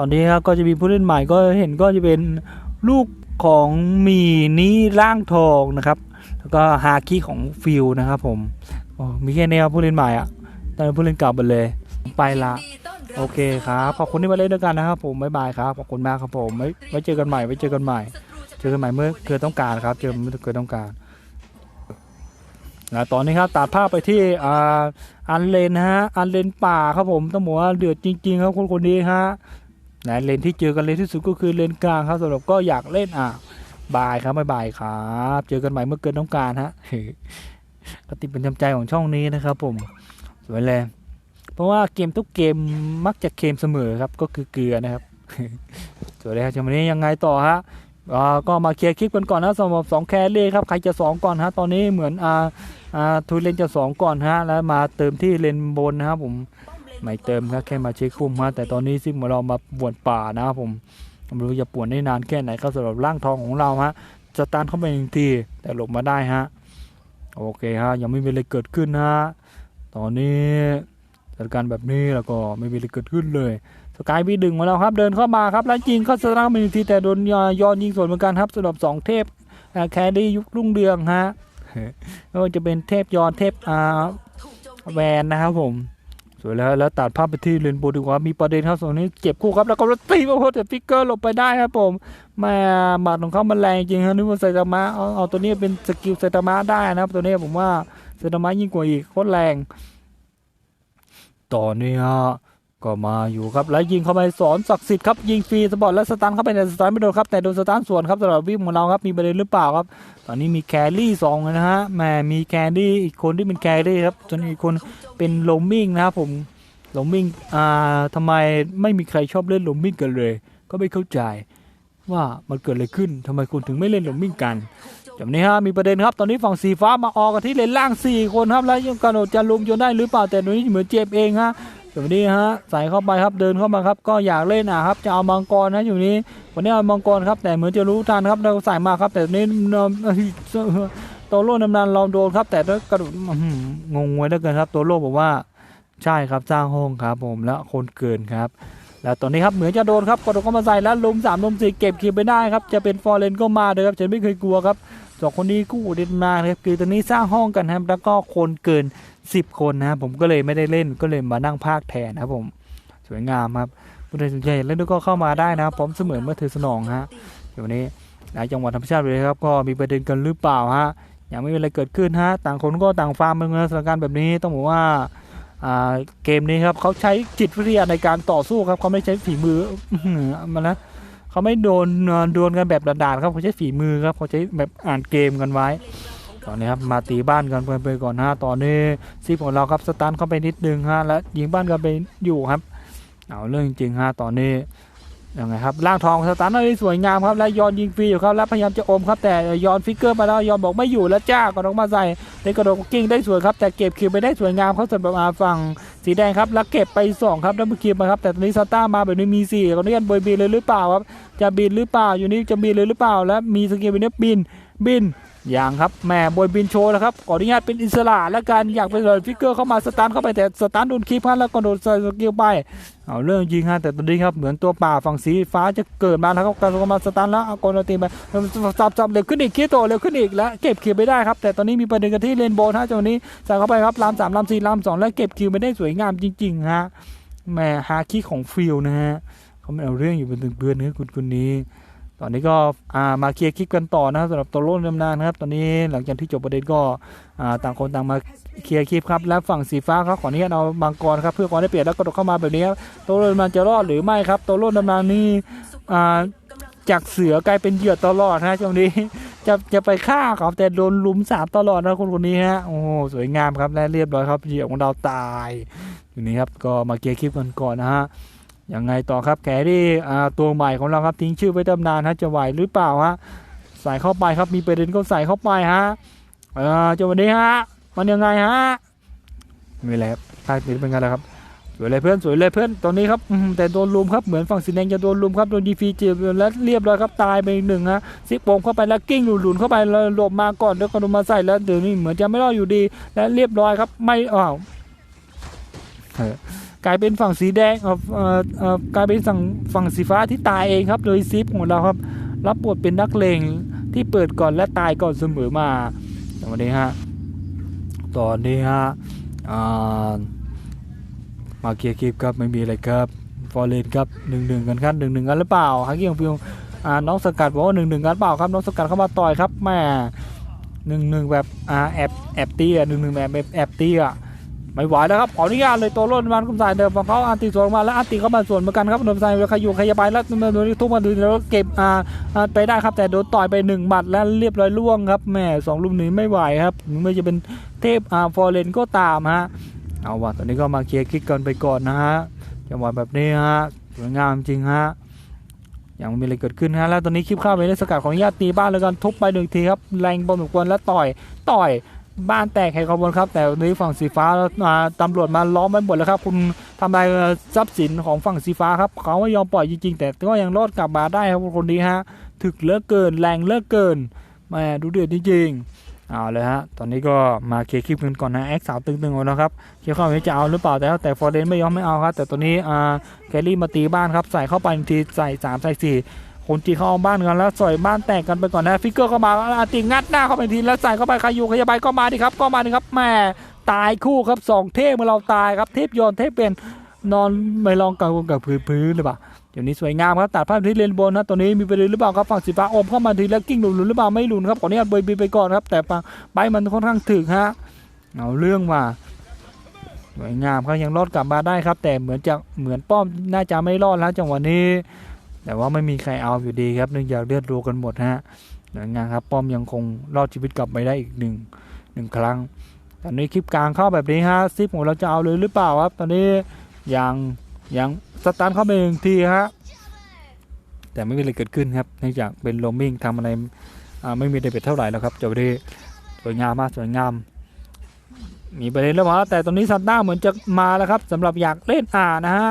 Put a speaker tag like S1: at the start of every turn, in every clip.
S1: ตอนนี้ครับก็จะมีผู้เล่นใหม่ก็เห็นก็จะเป็นลูกของมีนี้ร่างทองนะครับ แล้วก็ฮาคิของฟิลนะครับผมมีแค่นี้ครับผู้เล่นใหม่อะแต่ผู้เล่นเก่าหมดเลย ไปละโอเคครับขอบคุณที่มาเล่นด้วยกันนะครับผมบ๊ายบายครับขอบคุณมากครับผมไว้ไว้เจอกันใหม่ไว้เจอกันใหม่ เจอกันใหม่เมื่อเกิดต้องการครับ เจอเมื่อเกิดต้องการนะตอนนี้ครับตัดภาพไปที่อ่าอันเลนนะฮะอันเลนป่าครับผมต้องบอกว่าเดือดจริง ๆ ครับคนคนนี้ฮะ นะเลนที่เจอกันเลยที่สุดก็คือเลนกลางครับสำหรับก็อยากเล่นอะบายครับบายบายครับ เจอกันใหม่เมื่อเกิดต้องการฮะปฏิเป็นจำใจของช่องนี้นะครับ ผมสวยเลยเพราะว่าเกมทุกเกมมักจะเค็มเสมอครับก็คือเกลือนะครับสวยเลยครับจังหวะนี้ยังไงต่อฮะอก็มาเคลียร์คลิปกันก่อนนะสำหรับสองแครี่ครับใครจะสองก่อนฮะตอนนี้เหมือนอ่าอ่าทูเลนจะสองก่อนฮะแล้วมาเติมที่เลนบนนะครับผม ไม่เติมครับแค่มาเช็คคุ้มฮะแต่ตอนนี้ซิมเรามาปวดป่านะครับผมไม่รู้จะปวดได้นานแค่ไหนครับสำหรับร่างทองของเราฮะสตาร์ทเข้าไปหนึ่งทีแต่หลบมาได้ฮะโอเคฮะยังไม่มีอะไรเกิดขึ้นฮะตอนนี้สถานการณ์แบบนี้แล้วก็ไม่มีอะไรเกิดขึ้นเลยสกายบีดึงมาแล้วครับเดินเข้ามาครับแล้วยิงเข้าสตาร์ทมาหนึ่งทีแต่โดนยอยอนยิงสวนเหมือนกันครับสำหรับสองเทพแคดี้ยุครุ่งเรืองฮะไม่ว่าจะเป็นเทพยอนเทพอาแวนนะครับผม สวยแล้วแล้วตัดภาพไปที่เลนโบดีกว่ามีประเด็นครับส่วนนี้เจ็บคู่ครับแล้วก็รถตีมาโคตรแต่ฟิกเกอร์หลบไปได้ครับผมแม่หมัดของเขามันแรงจริงครับนึกว่าไซตามะเอาเอาตัวนี้เป็นสกิลไซตามะได้นะครับ ตัวนี้ผมว่าไซตามะยิ่งกว่าอีกโคตรแรงต่อนนี้ฮะ ก็มาอยู่ครับแล้วยิงเข้าไปสอนศักดิ์สิทธิ์ครับยิงฟรีสปอร์ตและสตันเข้าไปในสตันไม่โดนครับแต่โดนสตันสวนครับสำหรับวิมของเราครับมีประเด็นหรือเปล่าครับ ตอนนี้มีแครี่สองนะฮะแหมมีแครี่อีกคนที่เป็นแครี่ครับจนอีกคนเป็นโลมมิ่งนะครับผมโลมมิ่งอ่าทำไมไม่มีใครชอบเล่นโลมมิ่งกันเลย ก็ไม่เข้าใจว่ามันเกิดอะไรขึ้นทำไมคุณถึงไม่เล่นโลมมิ่งกันจากนี้ฮะมีประเด็นครับตอนนี้ฝั่งสีฟ้ามาออกกันที่เลนล่างสี่คนครับแล้วยังกระโดดจะลุมจนได้หรือเปล่าแต่ตรงนี้เหมือนเจ็บเองฮะ อยู่นี้ฮะใส่เข้าไปครับเดินเข้ามาครับ ก็อยากเล่นอะครับ จะเอามังกรนะอยู่นี้วันนี้เอามังกรครับ แต่เหมือนจะรู้ทันครับเราใส่มาครับ แต่นี้ตัวโล่นำนานเราโดนครับ แต่ด้วยกระโดดอื้อหืองงว้แล้วกันครับ ตัวโล่บอกว่าใช่ครับสร้างห้องครับ ผมแล้วคนเกินครับแล้วตอนนี้ครับเหมือนจะโดนครับกระโดดเข้ามาใส่แล้วลุมสามลุมสี่เก็บคิวไปได้ครับจะเป็นฟอร์เรนก็มาเลยครับฉันไม่เคยกลัวครับสองคนนี้กู้เด็ดมาครับคือตอนนี้สร้างห้องกันครับแล้วก็คนเกิน 10 คนนะครับผมก็เลยไม่ได้เล่นก็เลยมานั่งภาคแทนครับผมสวยงามครับผู้ใดสนใจเล่นด้วยก็เข้ามาได้นะครับพร้อมเสมอเมื่อถือสนองฮะเดี๋ยววันนี้หลายจังหวัดธรรมชาติเลยครับ ก็มีประเด็นกันหรือเปล่าฮะยังไม่มีอะไรเกิดขึ้นฮะต่างคนก็ต่างฟาร์มเป็นสถานการณ์แบบนี้ต้องบอกว่าเกมนี้ครับเขาใช้จิตวิทยาในการต่อสู้ครับเขาไม่ใช้ฝีมือมันนะเขาไม่โดนโดนกันแบบด่านๆครับเขาใช้ฝีมือครับเขาใช้แบบอ่านเกมกันไว้ ตอนนี้ครับมาตีบ้านกันไปก่อนฮะตอนนี้ซีของเราครับสตาร์ทเข้าไปนิดนึงฮะและยิงบ้านกันไปอยู่ครับเอาเรื่องจริงฮะตอนนี้ยังไงครับล่างทองสตาร์ทได้สวยงามครับและยอนยิงฟรีอยู่ครับและพยายามจะอมครับแต่ยอนฟิกเกอร์มาแล้วยอนบอกไม่อยู่แล้วจ้าก็ต้องมาใส่ในกระโดดกิ้งได้สวยครับแต่เก็บคิวไปได้สวยงามเขาสำหรับอาฝั่งสีแดงครับแล้วเก็บไปสองครับดับเบิลคิวมาครับแต่ตอนนี้ซาต้ามาแบบนี้มีสี่ตอนนี้กันบอยบินเลยหรือเปล่าครับจะบินหรือเปล่าอยู่นี่จะบินเลยหรือเปล่า และมีสกิลบินเนี่ยบินบิน อย่างครับแม่บอยบินโชว์แล้วครับขออนุญาตเป็นอิสระและการอยากเป็นเลยฟิกเกอร์เข้ามาสตาร์ทเข้าไปแต่สตาร์ทโดนคีบพลาดแล้วก็โดนใส่สกิลไปเอาเรื่องจริงฮะแต่ตอนนี้ครับเหมือนตัวป่าฝั่งสีฟ้าจะเกิดมาแล้วครับการเข้ามาสตาร์ทแล้วเอากอนตีไปจับจับเร็วขึ้นอีกคีโตเร็วขึ้นอีกแล้วเก็บคิวไปได้ครับแต่ตอนนี้มีประเด็นกันที่เลนโบนฮะจังหวะนี้ใส่เข้าไปครับลามสามลามสี่ลามสองแล้วเก็บคิวไปได้สวยงามจริงๆฮะแม่ฮาคิของฟิลนะฮะเขาไม่เอาเรื่องอยู่บนตึงเพื่อนนะคุณคนนี้ ตอนนี้ก็มาเคลียร์คลิปกันต่อนะครับสำหรับตัวโล่นดำนานครับ ตอนนี้หลังจากที่จบประเด็นก็ต่างคนต่างมาเคลียร์คลิปครับ และฝั่งสีฟ้าครับขออนุญาตเอามังกรครับเพื่อความได้เปรียบแล้วก็โดดเข้ามาแบบนี้ครับตัวโล่นดำนานจะรอดหรือไม่ครับตัวโล่นดำนานนี่จากเสือกลายเป็นเหยื่อตลอดนะช่วงนี้จะจะไปฆ่าครับแต่โดนลุมสามตลอดนะคนคนนี้ฮะโอ้สวยงามครับและเรียบร้อยครับเหยื่อของเราตายอยู่นี้ครับก็มาเคลียร์คลิปกันก่อนนะฮะ ยังไงต่อครับแครี่ตัวใหม่ของเราครับทิ้งชื่อไว้ตำนานฮะจะไหวหรือเปล่าฮะใส่เข้าไปครับมีประเด็นก็ใส่เข้าไปฮะเออจังหวะนี้ฮะมันยังไงฮะไม่แล้วท่านี้เป็นไงแล่ะครับสวยเลยเพื่อนสวยเลยเพื่อนตอนนี้ครับแต่โดนลุมครับเหมือนฝั่งสีแดงจะโดนลุมครับโดนดีฟีเจ็บแล้วเรียบร้อยครับตายไปอีกหนึ่งฮะซิกโปมเข้าไปแล้วกิ้งหลุนเข้าไปแล้วหลบมาก่อนแล้วก็โดนมาใส่แล้วเดี๋ยวนี้เหมือนจะไม่รอดอยู่ดี และเรียบร้อยครับไม่อ้าวเออ กลายเป็นฝั่งสีแดงเอ่อเอ่อกลายเป็นฝั่งฝั่งสีฟ้าที่ตายเองครับ โดยซิปของเราครับ รับบทเป็นนักเลงที่เปิดก่อนและตายก่อนเสมอมาต่วันนี้ฮะตอนนี้ฮะมาเคลียร์คลิปครับไม่มีอะไรครับฟอร์เรนครับหนึ่งหนึ่งกันครับหนึ่งหนึ่งกันหรือเปล่าฮักกี้ของฟิวอ่น้องสกัดบอกว่าหนึ่งหนึ่งกันเปล่าครับน้องสกัดเข้ามาต่อยครับแม่หนึ่งหนึ่งแบบแอบแอบตีอะหนึ่งหนึ่งแบบแอบตีอะ ไม่ไหวแล้วครับขออนุญาตเลยตัวร่นมันกุมสายเดิมของเขาอันตีสวนมาแล้วอันตีเข้ามาสวนเหมือนกันครับโดนสายขยุขยบไปแล้วโดนทุกมาดูแล้วเก็บอ่าไปได้ครับแต่โดนต่อยไปหนึ่งหมัดแล้วเรียบร้อยล่วงครับแม่สองลูกนี้ไม่ไหวครับไม่จะเป็นเทพอ่าฟอร์เรนก็ตามฮะเอาว่ะตอนนี้ก็มาเคลียร์คลิกกันไปก่อนนะฮะจังหวะแบบนี้ฮะสวยงามจริงฮะยังไม่มีอะไรเกิดขึ้นฮะแล้วตอนนี้คลิปข้าวไปในสกัดของญาติตีบ้านเลยกันทุบไปหนึ่งทีครับแรงพอสมควรแล้วต่อยต่อย บ้านแตกแหกขบวนครับ แต่ในฝั่งสีฟ้าตำรวจมาล้อมไว้หมดแล้วครับ คุณทำลายทรัพย์สินของฝั่งสีฟ้าครับ เขาไม่ยอมปล่อยจริงๆ แต่ก็ยังรอดกลับมาได้ครับคนนี้ฮะถึกเลือเกินแรงเลือเกินแม่ดูเดือดจริงๆเอาเลยฮะตอนนี้ก็มาเคลียร์คลิปกันก่อนนะแอคสาวตึงๆก่อนนะครับเคลียร์เข้าไปจะเอาหรือเปล่าแต่แต่ฟอร์เรนไม่ยอมไม่เอาครับแต่ตอนนี้อ่าแคลรี่มาตีบ้านครับใส่เข้าไปทีใส่สามใส่สี่ คนจีเข้าเอาบ้านกันแล้วสอยบ้านแตกกันไปก่อนนะฟิกเกอร์เข้ามาอาติงัดหน้าเข้าไปทีแล้วใส่เข้าไปขยูขยบายก็มาดิครับก็มาดิครับแม่ตายคู่ครับสองเทพเมื่อเราตายครับเทพยนเทพเป็นนอนไม่ลองกับกับพื้นพื้นหรือเปล่าเดี๋ยวนี้สวยงามครับตัดภาพที่เลนบนนะตัวนี้มีประเด็นหรือเปล่าครับฝั่งสีฟ้าอมเข้ามาทีแล้วกิ้งหลุนหรือเปล่าไม่หลุนครับขออนุญาตเบยบีไปก่อนครับ แต่ฝั่งใบมันค่อนข้างถึกฮะเอาเรื่องว่าสวยงามครับยังรอดกลับมาได้ครับ แต่เหมือนจะเหมือนป้อมน่าจะไม่รอดแล้วจังหวะนี้ แต่ว่าไม่มีใครเอาอยู่ดีครับเนื่องจากเลือดรัวกันหมดฮะหน่วยงานครับ ป้อมยังคงรอดชีวิตกลับไปได้อีกหนึ่งหนึ่งครั้งตอนนี้คลิปกลางเข้าแบบนี้ฮะซิปของเราจะเอาเลยหรือเปล่าครับ ตอนนี้ยังยังสตาร์ทเข้าไปหนึ่งทีฮะแต่ไม่มีอะไรเกิดขึ้นครับเนื่องจากเป็นโรมิงทำอะไรไม่มีเดเบตเท่าไหร่แล้วครับจบดีสวยงามมากสวยงามมีประเด็นแล้วมาแต่ตอนนี้ซันต้าเหมือนจะมาแล้วครับสำหรับอยากเล่นอ่านะฮะ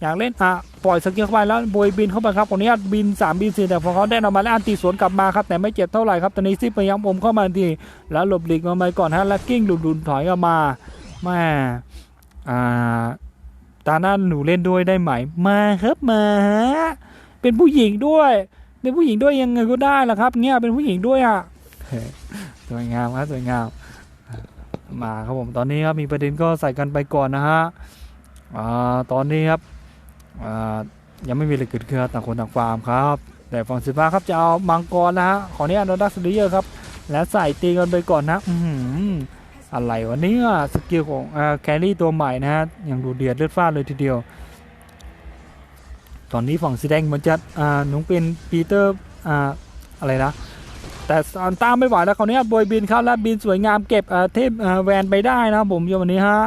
S1: อยากเล่นอะปล่อยสกิลเข้าไปแล้วโบยบินเข้าไปครับคนนี้บิน3บิน4แต่พอเขาได้ออกมาแล้วอันตีสวนกลับมาครับแต่ไม่เจ็บเท่าไหร่ครับตอนนี้ซิปพยายามอมเข้ามาทีแล้วหลบหลีกมาไปก่อนฮะแล้วกิ้งดุนดุนถอยออกมาแม่อ่าตาหน้าหนูเล่นด้วยได้ไหมมาครับมาฮะเป็นผู้หญิงด้วยเป็นผู้หญิงด้วยยังไงก็ได้ล่ะครับ เนี่ยเป็นผู้หญิงด้วยอะสวยงามครับสวยงามมาครับผมตอนนี้ครับมีประเด็นก็ใส่กันไปก่อนนะฮะอ่าตอนนี้ครับ ยังไม่มีอะไรเกิดขึ้นต่างคนต่างฟาร์มครับแต่ฝั่งสิบ้าครับจะเอามังกรนะฮะขออนุญาตโดดักสเลเยอร์ครับและใส่ตีกันไปก่อนนะอือหือะไรวะเนี่ยสกิลของอแครี่ตัวใหม่นะฮะย่างดูเดือดเลือดฟาดเลยทีเดียว ตอนนี้ฝั่งสีแดงมือนจะอ่าหนุ่งเป็นปีเตอร์อ่าอะไรนะแต่อันตามไม่ไหวแล้วคราวนี้บอยบินเข้าแล้วบินสวยงามเก็บอ่าเทพอ่าแวนไปได้นะผมย่างวันนี้ฮะ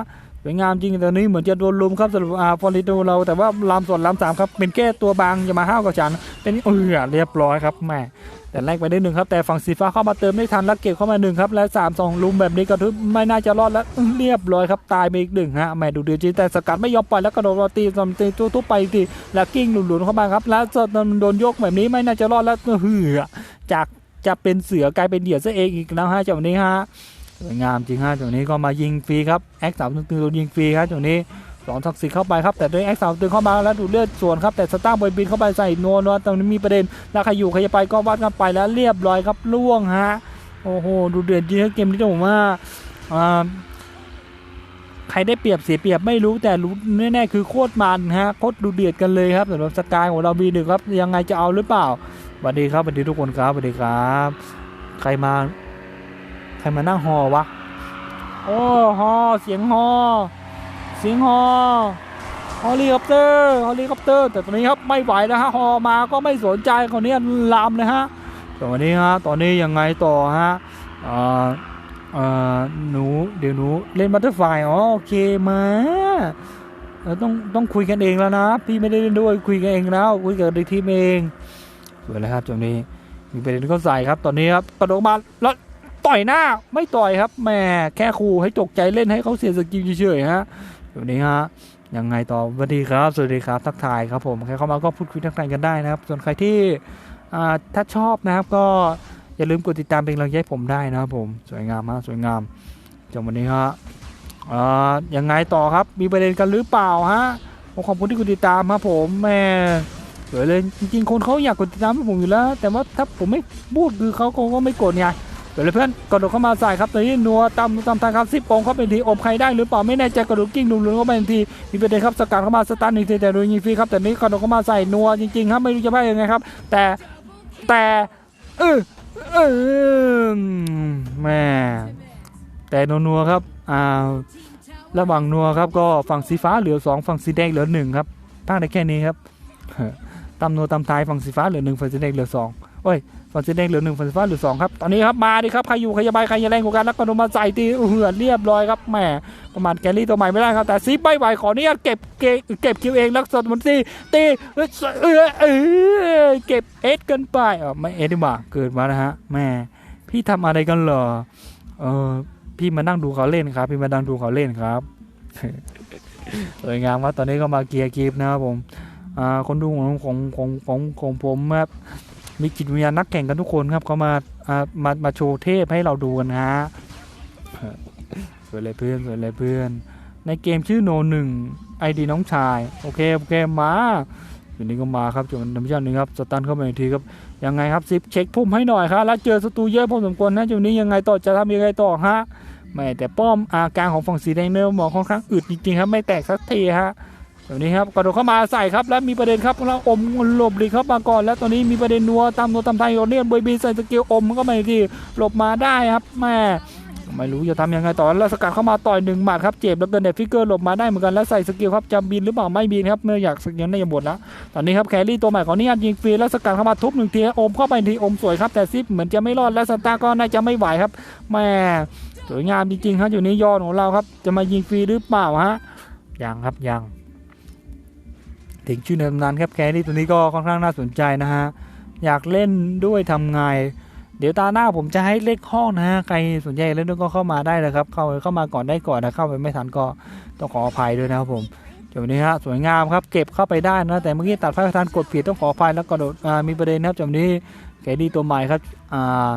S1: สวยงามจริงแต่ตอนนี้เหมือนจะโดนลุมครับสำหรับอาฟอริโดเราแต่ว่าลามส่วนลามสามครับเป็นแก้ตัวบางจะมาห้าวกับฉันเป็นเออเรียบร้อยครับแม่แต่แรกไปได้หนึ่งครับแต่ฝั่งสีฟ้าเข้ามาเติมได้ทันแล้วเก็บเข้ามาหนึ่งครับและสามสองลุมแบบนี้ก็ทึบไม่น่าจะรอดแล้วเรียบร้อยครับตายไปอีกหนึ่งฮะแม่ดูเดือดจริงแต่สกัดไม่ยอมปล่อยแล้วกระโดดตีตอมตีตู้ทุบไปทีแล้วกิ้งหลุนๆเข้ามาครับ แล้วโดนยกแบบนี้ไม่น่าจะรอดแล้วเฮือจากจะเป็นเสือกลายเป็นเหยื่อซะเองอีกแล้วฮะจากนี้ฮะ วยงามจริงฮะตรงนี้ก็มายิงฟรีครับแอคสามตึงโดนยิงฟรีครับตรงนี้สองทักษิเข้าไปครับแต่ด้วยแอคสามตึงเข้ามาแล้วดูเลือดสวนครับแต่สตาร์บอยบินเข้าไปใส่นวลว่าตรงนี้มีประเด็นแล้วใครอยู่ใครจะไปก็วัดกันไปแล้วเรียบร้อยครับล่วงฮะโอ้โหดูเดือดจริงเกมนี้ต้องบอกว่าอ่าใครได้เปรียบเสียเปรียบไม่รู้แต่รู้แน่ๆคือโคตรมันฮะโคตรดูเดือดกันเลยครับสำหรับสกายของเราบีหนึ่งครับยังไงจะเอาหรือเปล่าสวัสดีครับสวัสดีทุกคนครับสวัสดีครับ ใครมา ใครมานั่งฮอวะ โอ้ฮอเสียงฮอเสียงฮอฮอลิคอปเตอร์ฮอลิคอปเตอร์ แต่ตอนนี้ครับไม่ไหวแล้วฮะฮอมาก็ไม่สนใจคนนี้ลามเลยฮะตอนนี้ฮะตอนนี้ยังไงต่อฮะอ่าอ่าหนูเดี๋ยวหนูเล่นบัตเตอร์ไฟอ๋อโอเคมาเออต้องต้องคุยกันเองแล้วนะ พี่ไม่ได้เล่นด้วยคุยกันเองแล้ว คุยกับทีมเองสวยเลยครับตรงนี้มีประเด็นก็ใส่ครับ ตอนนี้ครับกระโดดมาแล้ว ต่อยหน้าไม่ต่อยครับแหม่แค่ครูให้ตกใจเล่นให้เขาเสียสกิลเฉยๆฮะเดี๋ยวนี้ฮะยังไงต่อสวัสดีครับ สวัสดีครับทักทายครับผมใครเข้ามาก็พูดคุยทักทายกันได้นะครับ ส่วนใครที่อ่าถ้าชอบนะครับก็อย่าลืมกดติดตามเป็นกำลังใจผมได้นะครับผมสวยงามมากสวยงามจากวันนี้ฮะอ่ายังไงต่อครับมีประเด็นกันหรือเปล่าฮะผมขอบคุณที่คุณติดตามครับผมแม่สวยเลยจริงๆคนเขาอยากกดติดตามผมอยู่แล้ว แต่ว่าถ้าผมไม่พูดคือเขาก็ไม่กดไง สวยเลยเพื่อนกระโดดเข้ามาใส่ครับตอนนี้นัวตำตำทางครับซิปองเข้าไปทีอมใครได้หรือเปล่าไม่แน่ใจกระโดดกิ้งลุงลุงเข้าไปทันทีมีประเด็นครับสกัดเข้ามาสตาร์ทหนึ่งทีแต่โดนยิงฟรีครับแต่นี้กระโดดเข้ามาใส่นัวจริงๆครับไม่รู้จะว่ายังไงครับ แต่แต่เออเออแม่แต่นัวๆครับอ่าระหว่างนัวครับก็ฝั่งสีฟ้าเหลือ 2 ฝั่งสีแดงเหลือ1ครับภาคได้แค่นี้ครับตำนัวตำทายฝั่งสีฟ้าเหลือ1ฝั่งสีแดงเหลือ2 โอ้ยฝั่งสีแดงเหลือ1ฝั่งสีฟ้าเหลือ2ครับ ตอนนี้ครับมาดิครับใครอยู่ใครจะไปใครจะแรงกว่ากันแล้วก็ลงมาใส่ตีเหือดเรียบร้อยครับแหมประมาทแกลลี่ตัวใหม่ไม่ได้ครับ แต่ซีไม่ไหวขออนุญาตเก็บเก็บเก็บคิวเองแล้วสดมันตีตีเออเออเออเก็บเอสกันไปอ๋อไม่เอสดีกว่าเกิดมานะฮะแหมพี่ทำอะไรกันเหรอเออพี่มานั่งดูเขาเล่นครับ พี่มานั่งดูเขาเล่นครับสวยงามครับตอนนี้ก็มาเกียร์กีฟนะครับผมอ่าคนดูของของของของของผมครับ มีจิตวิญญาณนักแข่งกันทุกคนครับเขามาามามาโชว์เทพให้เราดูกันฮะสวยเลยเพื่อนสวยเลยเพื่อน ในเกมชื่อโนหนึ่งไอดีน้องชาย โอเคโอเคมาอยู่นี้ก็มาครับจนน้ำยาหนึ่งครับสตันเข้าไปอีกทีครับยังไงครับซิปเช็คพุ่มให้หน่อยครับแล้วเจอศัตรูเยอะพอสมควรนะจุดนี้ยังไงต่อจะทำยังไงต่อฮะไม่แต่ป้อมอาการของฝั่งสีแดงเนื้อหมอค่อนข้างอึดจริงๆครับไม่แตกสักทีฮะ แบบนี้ครับกระโดดเข้ามาใส่ครับ แล้วมีประเด็นครับแล้วอมหลบหลีกเข้ามาก่อน แล้วตอนนี้มีประเด็นนัวตามนัวตามไทยโอเนียนบอยบีใส่สกิลอมก็ไม่ที่หลบมาได้ครับแม่ไม่รู้จะทำยังไงต่อแล้วสกัดเข้ามาต่อยหนึ่งหมัดครับเจ็บแล้วเกินเด็ฟิกเกอร์หลบมาได้เหมือนกันแล้วใส่สกิลครับจะบินหรือเปล่าไม่บินครับเมื่ออยากสกิลในยหมดแล้วตอนนี้ครับแครี่ตัวใหม่ของนี่ยิงฟรีแล้วสกัดเข้ามาทุบหนึ่งทีอมเข้าไปทีอมสวยครับแต่ซิปเหมือนจะไม่รอดและสตาร์ก็น่าจะไม่ไหวครับแม่สวยงามจริงๆครับอยู่นี้ยอดของเราครับจะมายิงฟรีหรือเปล่าฮะยังครับยัง ถึงชื่อในตำนานครับแครี่ตัวนี้ก็ค่อนข้างน่าสนใจนะฮะ อยากเล่นด้วยทำไง เดี๋ยวตาหน้าผมจะให้เลขห้องนะฮะ ใครสนใจเล่นด้วยก็เข้ามาได้เลยครับ เข้าเข้ามาก่อนได้ก่อนนะเข้าไปไม่ทันก็ต้องขออภัยด้วยนะครับผมจุดนี้ฮะสวยงามครับเก็บเข้าไปได้นะแต่เมื่อกี้ตัดไฟประธานกดผิดต้องขออภัยแล้วก็โดดมีประเด็นนะครับจุดนี้แกดีตัวใหม่ครับอ่า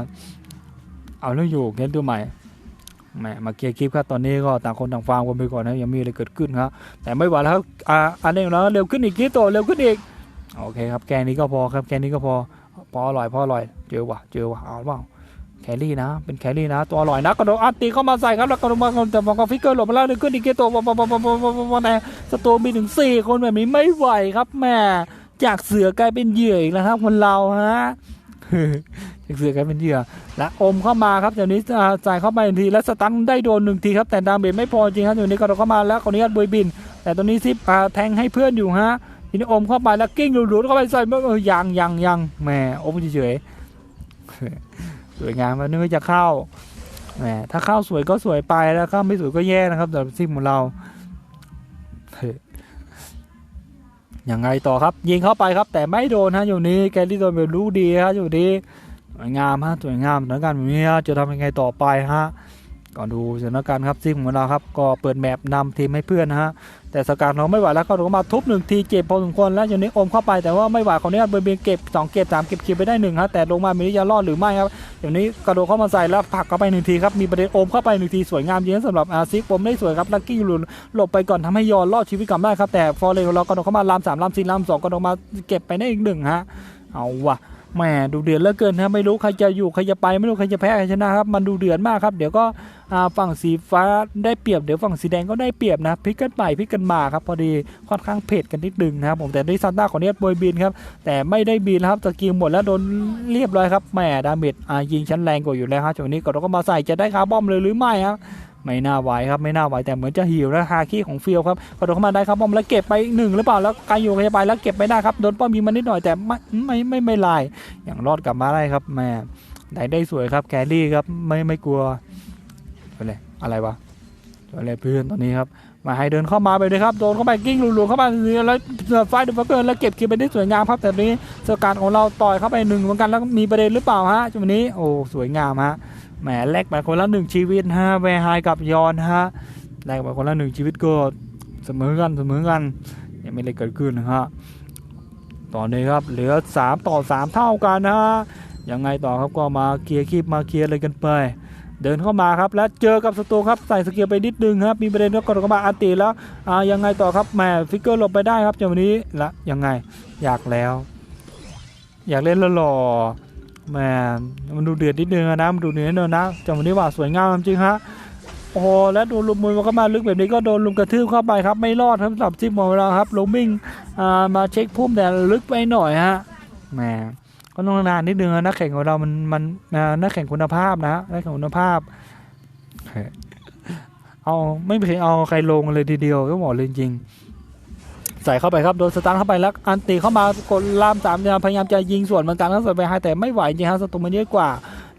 S1: เอาเรื่องอยู่แกตัวใหม่ แหมมาเคลียร์คลิปครับตอนนี้ก็ต่างคนต่างฟังกันไปก่อนนะยังมีอะไรเกิดขึ้นครับแต่ไม่ไหวแล้วอ่าอันนี้นะเร็วขึ้นอีกกี่ตัวเร็วขึ้นอีกโอเคครับแกนี้ก็พอครับแกนี้ก็พอพออร่อยพออร่อยเจอว่ะเจอว่ะเอาเปล่าแครี่นะ เป็นแครี่นะ ตัวอร่อยนะกระโดดอัดตีเข้ามาใส่ครับแล้วกระโดดมาแต่มองก็ฟิกเกอร์หลบมาแล้วเลยขึ้นอีกตัวบอลบอลบอลบอลบอลแต่สตูมีถึงสี่คนแบบนี้ไม่ไหวครับแม่จากเสือกลายเป็นเหยื่ออีกแล้วครับคนเราฮะ เสือกลายเป็นเหยื่อและอมเข้ามาครับเดี๋ยวนี้จ่ายเข้าไปหนึ่งทีและสตันได้โดนหนึ่งทีครับแต่ดามเมจไม่พอจริงครับเดี๋ยวนี้กระโดดเข้ามาแล้วคนนี้บวยบิน แต่ตัวนี้ซิปแทงให้เพื่อนอยู่ฮะทีนี้อมเข้าไปแล้วกิ้งหลุดๆเข้าไปใส่เมื่ออยังยังยังแหมอมเฉยๆสวยงามมันนึกว่าจะเข้าแหมถ้าเข้าสวยก็สวยไปแล้วเข้าไม่สวยก็แย่นะครับสำหรับซิปของเรา ยังไงต่อครับ ยิงเข้าไปครับ แต่ไม่โดนฮะอยู่นี้แกลลี่โดนแบบรู้ดีฮะอยู่นี้สวยงามฮะสวยงามสถานการณ์แบบนี้จะทำยังไงต่อไปฮะ ก่อนดูสถานการณ์ครับซิมของเราครับก็เปิดแมปนำทีมให้เพื่อนนะฮะแต่สกัดเราไม่ไหวแล้วก็ลงมาทุบหนึ่งทีเจ็บพอสมควรแล้วอยู่นี้อมเข้าไปแต่ว่าไม่ไหวคนนี้เบอร์เบนเก็บสองเก็บสามเก็บคิวไปได้หนึ่งฮะแต่ลงมาไม่รู้จะรอดหรือไม่ครับเดี๋ยวนี้กระโดดเข้ามาใส่แล้วผลักเข้าไปหนึ่งทีครับมีประเด็นอมเข้าไปหนึ่งทีสวยงามจริงๆสำหรับอาซิกผมได้สวยครับลักกี้หลุดหลบไปก่อนทำให้ยอนรอดชีวิตกลับได้ครับแต่ฟอร์เรลเรากระโดดเข้ามาลามสามลามสี่ลามสองกระโดดมาเก็บไปได้อีกหนึ่งฮะเอาว่ะแหมดูเดือดเหลือเกินนะไม่รู้ใครจะอยู่ใครจะไปไม่รู้ใครจะแพ้ใครชนะครับ มันดูเดือดมากครับ เดี๋ยวก็ ฝั่งสีฟ้าได้เปรียบเดี๋ยวฝั่งสีแดงก็ได้เปรียบนะพลิกกันไปพลิกกันมาครับพอดีค่อนข้างเผ็ดกันนิดนึงนะครับผมแต่ดิซันต้าของเนียบอยบินครับแต่ไม่ได้บินครับตะกี้หมดแล้วโดนเรียบร้อยครับแหมดาเมจอ่ายิงชั้นแรงกว่าอยู่แล้วครับช่วงนี้ก็เราก็มาใส่จะได้คาร์บอมเลยหรือไม่ครับไม่น่าไหวครับไม่น่าไหวแต่เหมือนจะหิวแล้วฮาคีของฟิลครับกระโดดเข้ามาได้ครับบอมแล้วเก็บไปหนึ่งหรือเปล่าแล้วกายอยู่ใครไปแล้วเก็บไม่ได้ครับโดนป้อมยิงมานิดหน่อยแต่ไม่ไม่ไม่ไม่ลายอย่างรอดกลับมาได้ครับแม่ได้ได้สวยครับแครี่ครับไม่ไม่กลัว อะไรอะไรวะอะไรเพื่อนตอนนี้ครับมาให้เดินเข้ามาไปเลยครับโดนเข้าไปกิ้งหลุดๆเข้ามาแล้วไฟเดอะฟักเกอร์แล้วเก็บคิวไปได้สวยงามครับแต่ตอนนี้สการของเราต่อยเข้าไปหนึ่งเหมือนกันแล้วมีประเด็นหรือเปล่าฮะจุดนี้โอ้สวยงามฮะแหมแลกไปคนละหนึ่งชีวิตฮะแวร์ไฮกับยอนฮะแลกไปคนละหนึ่งชีวิตก็เสมอกันเสมอกันยังไม่ได้เกิดขึ้นนะฮะตอนนี้ครับเหลือ 3 ต่อ 3 เท่ากันนะฮะยังไงต่อครับก็มาเคลียร์คลิปมาเคลียร์อะไรกันไป เดินเข้ามาครับแล้วเจอกับศัตรูครับใส่สกิลไปนิดนึงครับมีประเด็นก็กดเข้ามาอันตีแล้วอ่ายังไงต่อครับแหมฟิกเกอร์หลบไปได้ครับจังหวะนี้ละยังไงอยากแล้ว อยากเล่นแล้วหล่อแหมมันดูเดือดนิดนึงนะมันดูเนื้อเนอะนะจังหวะนี้ว่าสวยงามจริงฮะโอ้โหแล้วโดนลุมมวยมันก็มาลึกแบบนี้ก็โดนลุมกระทืบเข้าไปครับไม่รอดครับสำหรับทีมของเราครับโรมมิ่งอ่ามาเช็คพุ่มแต่ลึกไปหน่อยฮะแหม ก็ต้องนานนิดนึงนะนักแข่งของเรามันมันนักแข่งคุณภาพนะนักแข่งคุณภาพเอาไม่เคยเอาใครลงเลยทีเดียวก็บอกเลยจริงๆใส่เข้าไปครับโดนสตาร์ทเข้าไปแล้วอันตีเข้ามากดลามสามพยายามจะยิงส่วนเหมือนกันแล้วใส่ไปให้แต่ไม่ไหวจริงฮะสตูมันเยอะกว่า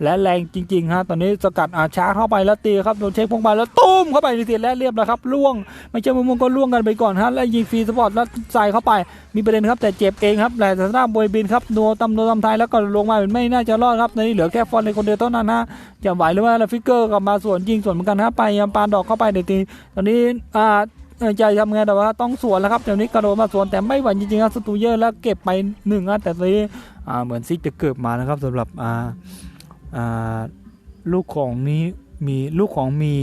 S1: และแรงจริงๆฮะตอนนี้สกัดอาชาเข้าไปแล้วตีครับโดนเช็คพงไปแล้วตุ้มเข้าไปทีแล้วเรียบแล้วครับล่วง ไม่ใช่มุมงก็ล่วงกันไปก่อนฮะแล้วยิงฟรีสปอร์ตแล้วใส่เข้าไป มีประเด็นครับแต่เจ็บเองครับแต่ทางด้านบอยบินครับนัวตำนัวตำไทยแล้วก็ลงมาไม่น่าจะรอดครับในนี้เหลือแค่ฟอนในคนเดียวเท่านั้นฮะจะไหวหรือว่าแล้วฟิกเกอร์กลับมาส่วนยิงส่วนเหมือนกันฮะไปยามปานดอกเข้าไปในทีตอนนี้อ่าใจทำไงแต่ว่าต้องสวนแล้วครับเดี๋ยวนี้กระโดดมาสวนแต่ไม่ไหวจริงๆครับสตูเยอร์แล้วเก็บไปหนึ่งฮะแต่ตอนนี้อ่าเหมือนซิกจะเกิดมานะครับสำหรับอ่า ลูกของนี้มีลูกของมี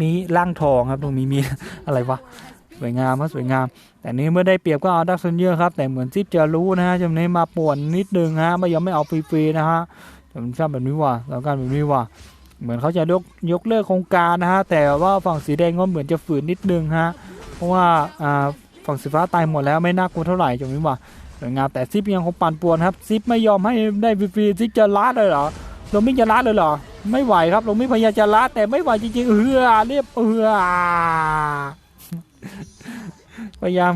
S1: มีร่างทองครับตรงมีมีอะไรวะสวยงามครับสวยงาม แต่นี้เมื่อได้เปรียบก็เอาดักซันเยอร์ครับ แต่เหมือนซิปจะรู้นะฮะจำนี้มาป่วนนิดนึงฮะไม่ยอมไม่เอาฟรีๆนะฮะผมชอบแบบนี้ว่ะแล้วกันแบบนี้ว่ะเหมือนเขาจะยกยกเลิกโครงการนะฮะแต่ว่าฝั่งสีแดงก็เหมือนจะฝืนนิดนึงฮะเพราะว่าอ่าฝั่งสีฟ้าตายหมดแล้วไม่น่ากลัวเท่าไหร่จำนี้ว่ะสวยงามแต่ซิปยังคงปั่นป่วนครับซิปไม่ยอมให้ได้ฟรีๆซิปจะลัดเลยเหรอ โรมิงจะลัดเลยเหรอ ไม่ไหวครับโรมิงพยายามจะลัดแต่ไม่ไหวจริงๆเออเรียบเออพยายาม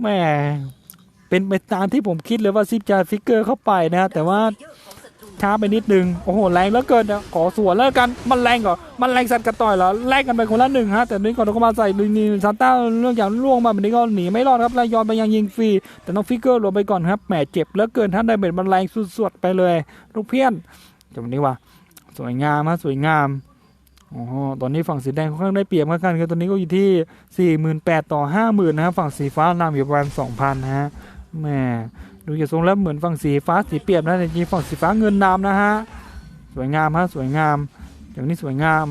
S1: แหม่เป็นไปตามที่ผมคิดเลยว่าซิปจะฟิกเกอร์เข้าไปนะแต่ว่าช้าไปนิดนึงโอ้โหแรงเหลือเกินนะขอสวนแล้วกันมันแรงเหรอมันแรงสัตว์กระต่อยเหรอแลกกันไปคนละหนึ่งฮะแต่นี้ก่อนก็มาใส่ลุยนีซานต้าเรื่องอย่างล่วงมาแบบนี้ก็หนีไม่รอดครับไลยอนไปยังยิงฟรีแต่น้องฟิกเกอร์ลบไปก่อนครับแหมเจ็บเหลือเกินท่านได้เบ็ดมันแรงสุดๆไปเลย ลูกเพี้ยน จบนี้ว่าสวยงามฮะสวยงามอ้โหตอนนี้ฝั่งสีแดงค่อนข้างได้เปรียบมากกันคือตอนนี้ก็อยู่ที่ 48,000ต่อ 50,000นะครับฝั่งสีฟ้านำอยู่ประมาณ2,000นะฮะแหมดูจากทรงแล้วเหมือนฝั่งสีฟ้าสีเปรียบนะแต่จริงฝั่งสีฟ้าเงินนำนะฮะสวยงามฮะสวยงามอย่างนี้สวยงาม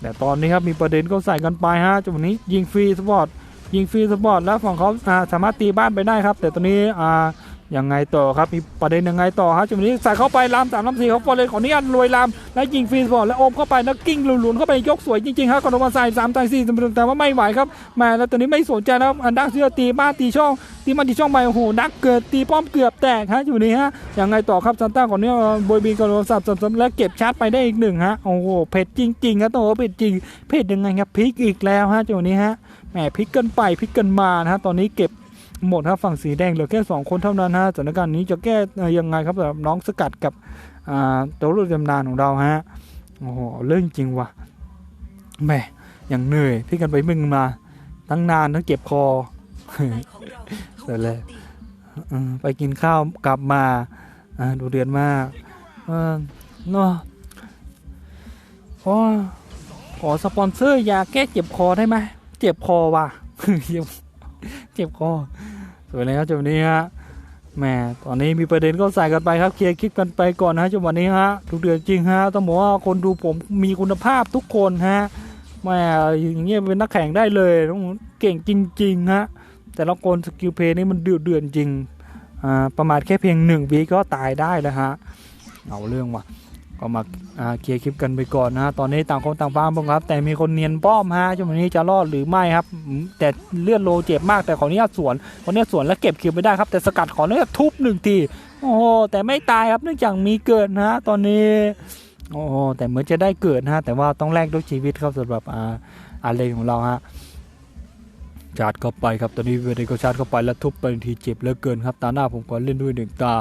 S1: แต่ตอนนี้ครับมีประเด็นก็ใส่กันไปฮะจังหวะนี้ยิงฟรีสปอร์ตยิงฟรีสปอร์ตแล้วฝั่งเขาสามารถตีบ้านไปได้ครับ แต่ตอนนี้อ่า ยังไงต่อครับมีประเด็นยังไงต่อฮะจังหวะนี้ใส่เข้าไปลามสามลามสี่เขาฟอร์เรนของนี้อันรวยลามแล้วยิงฟรีสปอร์ตแล้วโอมเข้าไปแล้วกิ้งหลุนเข้าไปยกสวยจริงๆครับกอนมาใส่สามใส่สี่แต่ว่าไม่ไหวครับแหมาแล้วตอนนี้ไม่สนใจแล้วอันดักเสื้อตีบ้าตีช่องตีมันตีช่องไปโอ้โหดักเกิดตีป้อมเกือบแตกฮะอยู่นี่ฮะยังไงต่อครับซันต้าของนี้บอยบีกอนสับสับแล้วเก็บชาร์จไปได้อีกหนึ่งฮะโอ้โหเผ็ดจริงๆครับต้องบอกว่าเผ็ดจริงเผ็ดยังไงครับพลิกอีกแล้วฮะจังหวะนี้ฮะแหมพลิกกันไปพลิกกันมานะฮะตอนนี้เก็บ หมดครับฝั่งสีแดงเหลือแค่ 2 คนเท่านั้นฮะสถานการณ์นี้จะแก้ยังไงครับสำหรับน้องสกัดกับอ่าตัวรุ่นจำนานของเราฮะโอ้โหเรื่องจริงว่ะแหม่อย่างเหนื่อยที่กันไปมึงมาตั้งนานทั้งเจ็บคอเสร็จเลยไปกินข้าวกลับมาดูเดือนมากเออเนาะโอ้ขอสปอนเซอร์ยาแก้เจ็บคอได้ไหมเจ็บคอว่ะเจ็บคอ สวยเลยครับจังหวะนี้ฮะแหมตอนนี้มีประเด็นก็ใส่กันไปครับเคลียร์คลิปกันไปก่อนนะจังหวะนี้ฮะทุกเดือนจริงฮะต้องบอกว่าคนดูผมมีคุณภาพทุกคนฮะแหมอย่างเงี้ยเป็นนักแข่งได้เลยต้องเก่งจริงๆฮะแต่ละคนสกิลเพลย์นี่มันเดือดเดือนจริงอ่าประมาทแค่เพียงหนึ่งวีก็ตายได้แล้วฮะเอาเรื่องว่ะ ก็มาเคลียร์คลิปกันไปก่อนนะฮะตอนนี้ต่างคนต่างฟาร์มบ้างครับ แต่มีคนเนียนป้อมฮะจังหวะนี้จะรอดหรือไม่ครับ แต่เลือดโลเจ็บมากแต่ขออนุญาตสวนขออนุญาตสวนแล้วเก็บคิวไม่ได้ครับ แต่สกัดขออนุญาตทุบหนึ่งทีโอ้โหแต่ไม่ตายครับเนื่องจากมีเกิดนะฮะตอนนี้โอ้โหแต่เหมือนจะได้เกิดนะฮะแต่ว่าต้องแลกด้วยชีวิตครับสำหรับอาอาเลของเราฮะชาร์จเข้าไปครับตอนนี้เวเดก็ชาร์จเข้าไปแล้วทุบไปหนึ่งทีเจ็บเหลือเกินครับตาหน้าผมก็เล่นด้วยหนึ่งตา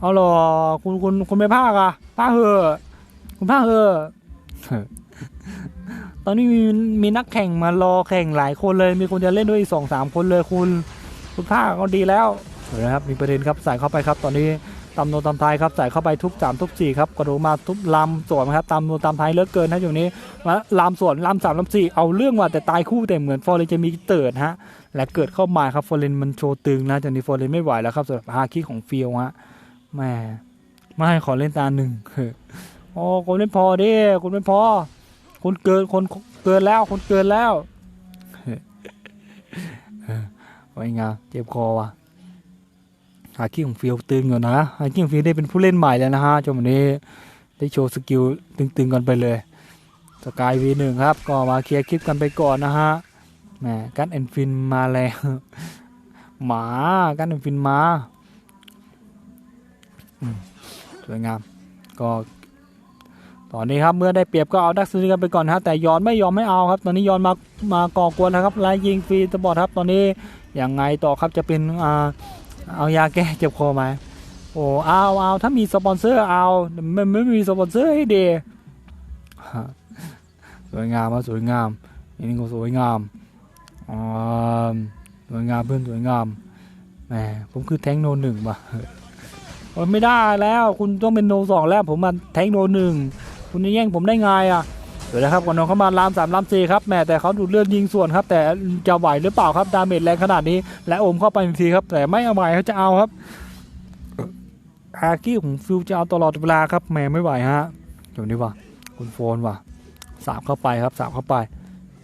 S1: เอาหรอคุณคุณคุณไม่ภาคอะภาคเหอะคุณภาคเหอะตอนนี้มีมีนักแข่งมารอแข่งหลายคนเลย มีคนจะเล่นด้วยอีกสองสามคนเลยคุณคุณภาคก็ดีแล้วเห็นะครับมีประเด็นครับใส่เข้าไปครับ ตอนนี้ตำโนตำไทยครับใส่เข้าไปทุบสามทุบสี่ครับกระโดดมาทุบลำสวนครับตำโนตำไทยเหลือเกินนะอยู่นี้มาลำสวนลำสามลำสี่เอาเรื่องว่ะแต่ตายคู่แต่เหมือนฟอร์เรนจะมีเติร์ดฮะและเกิดเข้ามาครับฟอร์เรนมันโชว์ตึงนะจากนี้ฟอร์เรนไม่ไหวแล้วครับสำหรับฮาคิของฟิลฮะ แหม่ไม่ขอเล่นตาหนึ่งโอ้คนไม่พอดิคนไม่พอคนเกินคนเกินแล้วคนเกินแล้วไว้ไงเจ็บคอว่ะหาขี้ของฟิลตึงก่อนนะหาขี้ของฟิลได้เป็นผู้เล่นใหม่แล้วนะฮะจนวันนี้ได้โชว์สกิลตึงๆกันไปเลยสกายวีหนึ่งครับก็มาเคลียร์คลิปกันไปก่อนนะฮะแหมกันเอ็นฟินมาแล้วหมากันเอ็นฟินมา สวยงาม ก็ตอนนี้ครับเมื่อได้เปรียบก็เอาดักซื้อกันไปก่อนนะฮะแต่ยอนไม่ยอมไม่เอาครับ ตอนนี้ยอนมามาก่อกวนนะครับไล่ยิงฟรีตบอดครับ ตอนนี้ยังไงต่อครับจะเป็นอ่าเอายาแก้เจ็บคอไหมโอ้เอาเอาถ้ามีสปอนเซอร์เอาไม่ไม่มีสปอนเซอร์ให้เดฮะสวยงามมาสวยงามอันนี้ก็สวยงามอ่าสวยงามเพื่อนสวยงามแหมผมคือแทงโนหนึ่งว่ะ ไม่ได้แล้ว คุณต้องเป็นโนสองแล้วผมมาแทงโนหนึ่งคุณจะแย่งผมได้ไงอะเดี๋ยวนะครับก่อนน้องเข้ามาลามสามลามสี่ครับแม่แต่เขาดูดเลือดยิงส่วนครับ แต่จะไหวหรือเปล่าครับดาเมจแรงขนาดนี้ และอมเข้าไปทันทีครับ แต่ไม่เอาไหวเขาจะเอาครับอากี้ของฟิวจะเอาตลอดเวลาครับแม่ไม่ไหวฮะเดี๋ยวนี้ว่ะคุณโฟนว่ะสาบเข้าไปครับสาบเข้าไป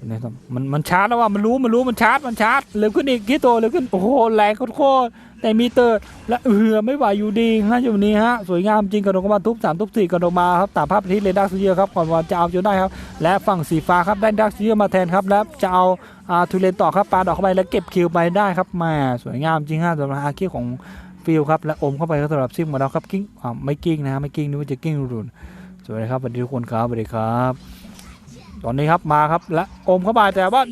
S1: นี่ยมันมันชาร์จแล้วว่ะมันรู้มันรู้มันชาร์จมันชาร์จเร็วขึ้นอีกกี่ตัวเร็วขึ้นโอ้โหแรงโคตรแต่มีเตอร์และเอือไม่ไหวอยู่ดีฮะอยู่นี้ฮะสวยงามจริงกระโดดมาทุบสามทุบสี่กระโดดมาครับตามภาพที่เรดาร์ซีเยอร์ครับก่อนวันจะเอาจนได้ครับ และฝั่งสีฟ้าครับได้ดักซีเยอร์มาแทนครับแล้วจะเอาอาทูเลนต่อครับปาดอกเข้าไปแล้วเก็บคิวไปได้ครับมาสวยงามจริงฮะสำหรับอาคิของฟิลครับและอมเข้าไปสำหรับซิมของเราครับกิ้งอ่าไม่กิ้งนะฮะไม่กิ้งนึกว่าจะกิ้งรุนสวัสดีครับสวัสดีทุกคนครับสวัสดีครับ ตอนนี้ครับมาครับและอมเข้าไปแต่ว่า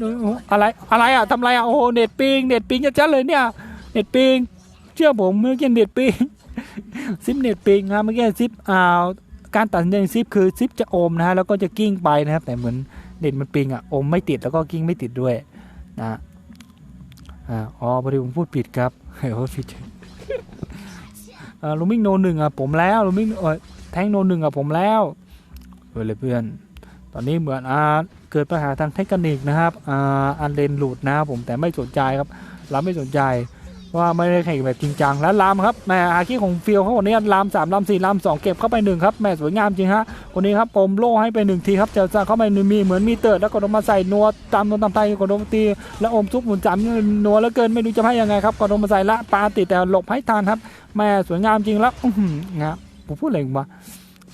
S1: อะไรอะไรอะทำอะไรอะโอ้เน็ตปิงเน็ตปิงจะจัดเลยเนี่ยเน็ตปิงเชื่อผมเมื่อกี้เน็ตปิงซิปเน็ตปิงครับเมื่อกี้ซิปอ่าการตัดสินใจซิปคือซิปจะอมนะฮะแล้วก็จะกิ้งไปนะครับ แต่เหมือนเน็ตมันปิงอะอมไม่ติดแล้วก็กิ้งไม่ติดด้วยนะอ๋อพอดีผมพูดผิดครับเฮ้ยผิดลูมิงโนหนึ่งอะผมแล้วลูมิงเออแทงโนหนึ่งอะผมแล้วเออเลยเพื่อน อนนี้เหมือนอ่าเกิดปัญหาทางเทคนิคนะครับอ่าอันเลนหลุดนะครับผมแต่ไม่สนใจครับเราไม่สนใจว่าไม่ได้แข่งแบบจริงจังแล้วลามครับแหม่อาคีของฟิลเขาคนนี้ลามสามลามสี่ลามสองเก็บเข้าไปหนึ่งครับแหม่สวยงามจริงฮะคนนี้ครับผมโล่ให้ไปหนึ่งทีครับเจะจะเข้าไปมีเหมือนมีเติร์ดแล้วก็ลงมาใส่นัวตามนัวตามไทยกดลงมาตีแล้วอมซุปหมุนจำนัวแล้วเกินไม่รู้จะให้ยังไงครับกดลงมาใส่ละปาติดแต่หลบให้ทานครับแหม่สวยงามจริงแล้วนะผมพูดอะไรวะ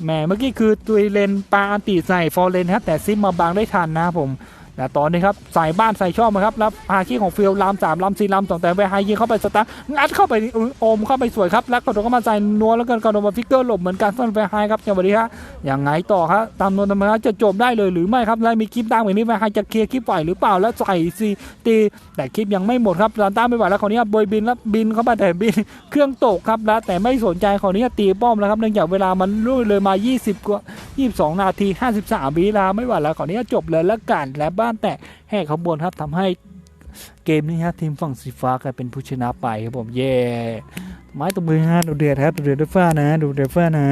S1: แหมเมื่อกี้คือตุยเลนปาอันติใส่ฟอร์เลนครับแต่ซิมมาบังได้ทันนะครับผม แต่ตอนนี้ครับใส่บ้านใส่ช่องมาครับแล้วฮาคิของฟิลลามสามลามสี่ลามสองแต่ไปไฮยิงเข้าไปสตาร์งัดเข้าไปอุ๊ยโอมเข้าไปสวยครับแล้วกระโดดเข้ามาใส่นัวแล้วกันกระโดดมาฟิกเกอร์หลบเหมือนกันส่วนไปไฮครับอย่างวันนี้ฮะอย่างไงต่อครับตามนวลธรรมะจะจบได้เลยหรือไม่ครับแล้วมีคลิปดังแบบนี้ไปไฮจะเคลียร์คลิปปล่อยหรือเปล่าแล้วใส่ซีตีแต่คลิปยังไม่หมดครับซานต้าไม่ไหวแล้วคราวนี้บอยบินแล้วบินเข้ามาแต่บินเครื่องตกครับแล้วแต่ไม่สนใจคราวนี้ตีป้อมแล้วครับเนื่องจากเวลามันล่วงเลยมา 20กว่า22 นาที 53วิลาไม่ไหวแล้วคราวนี้จบเลยแล้วกันและบ้านแตกแหกขบวนครับทำให้เกมนี้ฮะทีมฝั่งสีฟ้ากลายเป็นผู้ชนะไปครับผมเย่ไม้ตบมือฮะดูเดือดครับดูเดือดด้วยฟ้านะดูเดือดฟ้านะ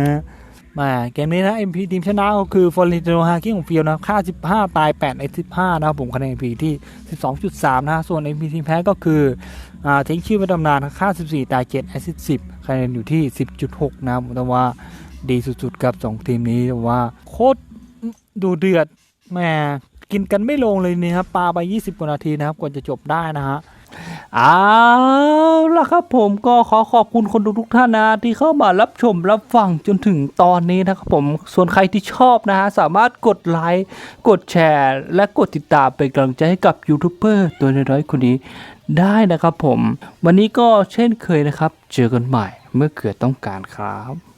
S1: มาเกมนี้นะ MP ทีมชนะก็คือฟอร์ลิโนฮาคิของฟิลนะค่า 15 ตาย8ใน15 นะครับผมคะแนน MP ที่ 12.3 นะส่วน MP ทีมแพ้ก็คืออ่าทิ้งชื่อไว้ตำนานค่า 14 ตาย7แอสซิสต์10คะแนนอยู่ที่ 10.6 นะครับแต่ว่าดีสุดๆกับสองทีมนี้แต่ว่าโคตรดูเดือดแหม กินกันไม่ลงเลยนี่ครับปลาไป 20 กว่านาทีนะครับกว่าจะจบได้นะฮะเอาล่ะครับผมก็ขอขอบคุณคนดูทุกท่านนะที่เข้ามารับชมรับฟังจนถึงตอนนี้นะครับผมส่วนใครที่ชอบนะฮะสามารถกดไลค์กดแชร์ และกดติดตามเป็นกำลังใจให้กับยูทูบเบอร์ตัวน้อยๆคนนี้ได้นะครับผม วันนี้ก็เช่นเคยนะครับ เจอกันใหม่เมื่อเกิดต้องการครับ